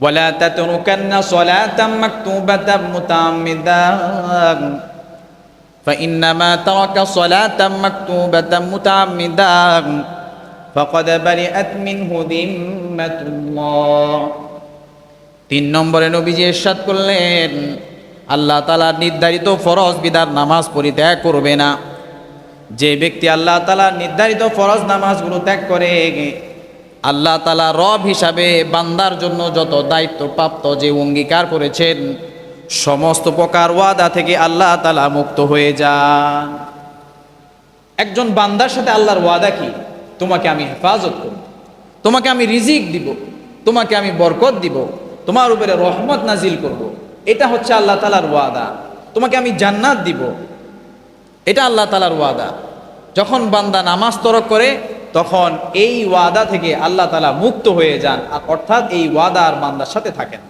ولا تتركن صلاة مكتوبة متعمدا فإنما ترك صلاة مكتوبة متعمدا فقد برئت منه ذمة الله তিন নম্বরে নবীজি এরশাদ করলেন আল্লাহ তালা নির্ধারিত ফরজ বিধার নামাজ পরিত্যাগ করবে না যে ব্যক্তি আল্লাহ তালা নির্ধারিত ফরজ নামাজগুলো ত্যাগ করে আল্লাহ তালা রব হিসাবে বান্দার জন্য যত দায়িত্ব প্রাপ্ত যে অঙ্গীকার করেছেন, সমস্ত প্রকার ওয়াদা থেকে আল্লাহ তালা মুক্ত হয়ে যান। একজন বান্দার সাথে আল্লাহর ওয়াদা কি? তোমাকে আমি হেফাজত করব, তোমাকে আমি রিজিক দিব, তোমাকে আমি বরকত দিব, তোমার উপরে রহমত নাজিল করব। এটা হচ্ছে আল্লাহ তালার ওয়াদা। তোমাকে আমি জান্নাত দিব। এটা আল্লাহ তালার ওয়াদা। যখন বান্দা নামাজ তরক করে তখন এই ওয়াদা থেকে আল্লাহ তালা মুক্ত হয়ে যান। অর্থাৎ এই ওয়াদার মান্দার সাথে থাকেন।